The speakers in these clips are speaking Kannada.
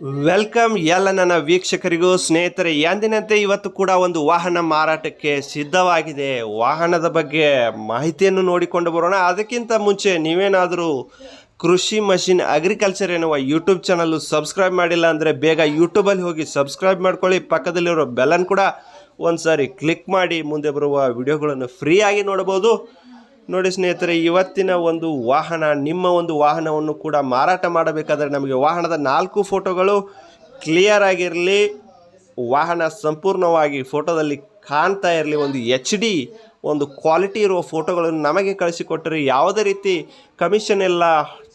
ವೆಲ್ಕಮ್ ಎಲ್ಲ ನನ್ನ ವೀಕ್ಷಕರಿಗೂ ಸ್ನೇಹಿತರೆ, ಎಂದಿನಂತೆ ಇವತ್ತು ಕೂಡ ಒಂದು ವಾಹನ ಮಾರಾಟಕ್ಕೆ ಸಿದ್ಧವಾಗಿದೆ. ವಾಹನದ ಬಗ್ಗೆ ಮಾಹಿತಿಯನ್ನು ನೋಡಿಕೊಂಡು ಬರೋಣ. ಅದಕ್ಕಿಂತ ಮುಂಚೆ ನೀವೇನಾದರೂ ಕೃಷಿ ಮಷಿನ್ ಅಗ್ರಿಕಲ್ಚರ್ ಎನ್ನುವ ಯೂಟ್ಯೂಬ್ ಚಾನಲ್ಲು ಸಬ್ಸ್ಕ್ರೈಬ್ ಮಾಡಿಲ್ಲ ಅಂದರೆ ಬೇಗ ಯೂಟ್ಯೂಬಲ್ಲಿ ಹೋಗಿ ಸಬ್ಸ್ಕ್ರೈಬ್ ಮಾಡ್ಕೊಳ್ಳಿ. ಪಕ್ಕದಲ್ಲಿರೋ ಬೆಲನ್ ಕೂಡ ಒಂದು ಸಾರಿ ಕ್ಲಿಕ್ ಮಾಡಿ. ಮುಂದೆ ಬರುವ ವಿಡಿಯೋಗಳನ್ನು ಫ್ರೀಯಾಗಿ ನೋಡಬಹುದು. ನೋಡಿ ಸ್ನೇಹಿತರೆ, ಇವತ್ತಿನ ಒಂದು ವಾಹನ, ನಿಮ್ಮ ಒಂದು ವಾಹನವನ್ನು ಕೂಡ ಮಾರಾಟ ಮಾಡಬೇಕಾದ್ರೆ ನಮಗೆ ವಾಹನದ ನಾಲ್ಕು ಫೋಟೋಗಳು ಕ್ಲಿಯರ್ ಆಗಿರಲಿ, ವಾಹನ ಸಂಪೂರ್ಣವಾಗಿ ಫೋಟೋದಲ್ಲಿ ಕಾಣ್ತಾ ಇರಲಿ, ಒಂದು ಎಚ್ ಡಿ, ಒಂದು ಕ್ವಾಲಿಟಿ ಇರುವ ಫೋಟೋಗಳನ್ನು ನಮಗೆ ಕಳಿಸಿಕೊಟ್ಟರೆ. ಯಾವುದೇ ರೀತಿ ಕಮಿಷನ್ ಎಲ್ಲ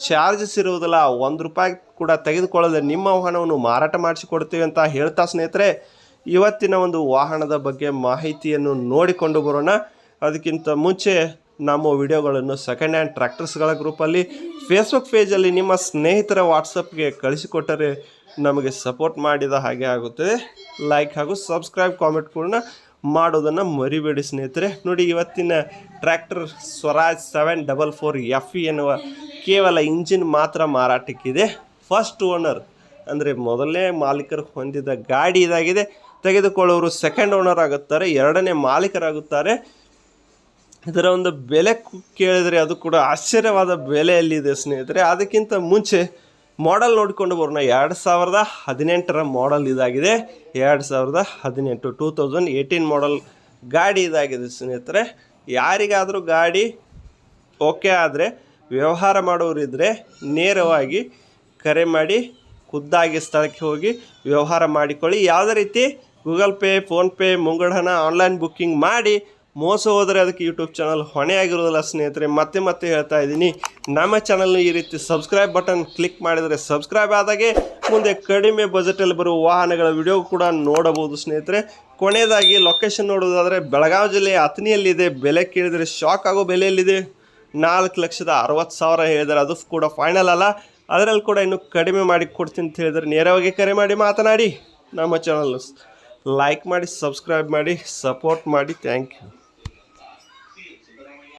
ಚಾರ್ಜಸ್ ಇರುವುದಿಲ್ಲ, ಒಂದು ರೂಪಾಯಿ ಕೂಡ ತೆಗೆದುಕೊಳ್ಳದೆ ನಿಮ್ಮ ವಾಹನವನ್ನು ಮಾರಾಟ ಮಾಡಿಸಿಕೊಡ್ತೀವಿ ಅಂತ ಹೇಳ್ತಾ ಸ್ನೇಹಿತರೆ, ಇವತ್ತಿನ ಒಂದು ವಾಹನದ ಬಗ್ಗೆ ಮಾಹಿತಿಯನ್ನು ನೋಡಿಕೊಂಡು ಬರೋಣ. ಅದಕ್ಕಿಂತ ಮುಂಚೆ ನಮ್ಮ ವಿಡಿಯೋಗಳನ್ನು ಸೆಕೆಂಡ್ ಹ್ಯಾಂಡ್ ಟ್ರ್ಯಾಕ್ಟರ್ಸ್ಗಳ ಗ್ರೂಪಲ್ಲಿ ಫೇಸ್ಬುಕ್ ಪೇಜಲ್ಲಿ ನಿಮ್ಮ ಸ್ನೇಹಿತರ ವಾಟ್ಸಪ್ಗೆ ಕಳಿಸಿಕೊಟ್ಟರೆ ನಮಗೆ ಸಪೋರ್ಟ್ ಮಾಡಿದ ಹಾಗೆ ಆಗುತ್ತದೆ. ಲೈಕ್ ಹಾಗೂ ಸಬ್ಸ್ಕ್ರೈಬ್ ಕಾಮೆಂಟ್ ಮಾಡೋದನ್ನು ಮರಿಬೇಡಿ ಸ್ನೇಹಿತರೆ. ನೋಡಿ ಇವತ್ತಿನ tractor Swaraj seven double four F E ಎನ್ನುವ ಕೇವಲ ಇಂಜಿನ್ ಮಾತ್ರ ಮಾರಾಟಕ್ಕಿದೆ. ಫಸ್ಟ್ ಓನರ್ ಅಂದರೆ ಮೊದಲನೇ ಮಾಲೀಕರು ಹೊಂದಿದ ಗಾಡಿ ಇದಾಗಿದೆ. ತೆಗೆದುಕೊಳ್ಳೋರು ಸೆಕೆಂಡ್ ಓನರ್ ಆಗುತ್ತಾರೆ, ಎರಡನೇ ಮಾಲೀಕರಾಗುತ್ತಾರೆ. ಇದರ ಒಂದು ಬೆಲೆ ಕೇಳಿದರೆ ಅದು ಕೂಡ ಆಶ್ಚರ್ಯವಾದ ಬೆಲೆಯಲ್ಲಿದೆ ಸ್ನೇಹಿತರೆ. ಅದಕ್ಕಿಂತ ಮುಂಚೆ ಮಾಡೆಲ್ ನೋಡಿಕೊಂಡು ಬರೋಣ. ಎರಡು ಸಾವಿರದ ಹದಿನೆಂಟರ ಮಾಡೆಲ್ ಇದಾಗಿದೆ. ಎರಡು ಸಾವಿರದ ಹದಿನೆಂಟು ಟೂ ತೌಸಂಡ್ ಏಯ್ಟೀನ್ ಮಾಡೆಲ್ ಗಾಡಿ ಇದಾಗಿದೆ ಸ್ನೇಹಿತರೆ. ಯಾರಿಗಾದರೂ ಗಾಡಿ ಓಕೆ ಆದರೆ, ವ್ಯವಹಾರ ಮಾಡೋರಿದ್ದರೆ ನೇರವಾಗಿ ಕರೆ ಮಾಡಿ ಖುದ್ದಾಗಿ ಸ್ಥಳಕ್ಕೆ ಹೋಗಿ ವ್ಯವಹಾರ ಮಾಡಿಕೊಳ್ಳಿ. ಯಾವುದೇ ರೀತಿ ಗೂಗಲ್ ಪೇ ಫೋನ್ಪೇ ಮುಂಗಡ ಹಣ ಆನ್ಲೈನ್ ಬುಕ್ಕಿಂಗ್ ಮಾಡಿ ಮೋಸ ಹೋದರೆ ಅದಕ್ಕೆ ಯೂಟ್ಯೂಬ್ ಚಾನಲ್ ಹೊಣೆ ಆಗಿರೋದಿಲ್ಲ ಸ್ನೇಹಿತರೆ, ಮತ್ತೆ ಮತ್ತೆ ಹೇಳ್ತಾ ಇದ್ದೀನಿ. ನಮ್ಮ ಚಾನಲ್ನ ಈ ರೀತಿ ಸಬ್ಸ್ಕ್ರೈಬ್ ಬಟನ್ ಕ್ಲಿಕ್ ಮಾಡಿದರೆ ಸಬ್ಸ್ಕ್ರೈಬ್ ಆದಾಗೆ ಮುಂದೆ ಕಡಿಮೆ ಬಜೆಟಲ್ಲಿ ಬರುವ ವಾಹನಗಳ ವಿಡಿಯೋ ಕೂಡ ನೋಡಬಹುದು ಸ್ನೇಹಿತರೆ. ಕೊನೆಯದಾಗಿ ಲೊಕೇಶನ್ ನೋಡೋದಾದರೆ ಬೆಳಗಾವಿ ಜಿಲ್ಲೆಯ ಅತನಿಯಲ್ಲಿದೆ ಬೆಲೆ ಕೇಳಿದರೆ ಶಾಕ್ ಆಗೋ ಬೆಲೆಯಲ್ಲಿದೆ. ನಾಲ್ಕು ಲಕ್ಷದ ಅರವತ್ತು ಸಾವಿರ ಹೇಳಿದರೆ ಅದು ಕೂಡ ಫೈನಲ್ ಅಲ್ಲ. ಅದರಲ್ಲಿ ಕೂಡ ಇನ್ನೂ ಕಡಿಮೆ ಮಾಡಿ ಕೊಡ್ತೀನಿ ಅಂತ ಹೇಳಿದರೆ ನೇರವಾಗಿ ಕರೆ ಮಾಡಿ ಮಾತನಾಡಿ. ನಮ್ಮ ಚಾನಲ್ ಲೈಕ್ ಮಾಡಿ ಸಬ್ಸ್ಕ್ರೈಬ್ ಮಾಡಿ ಸಪೋರ್ಟ್ ಮಾಡಿ. Thank you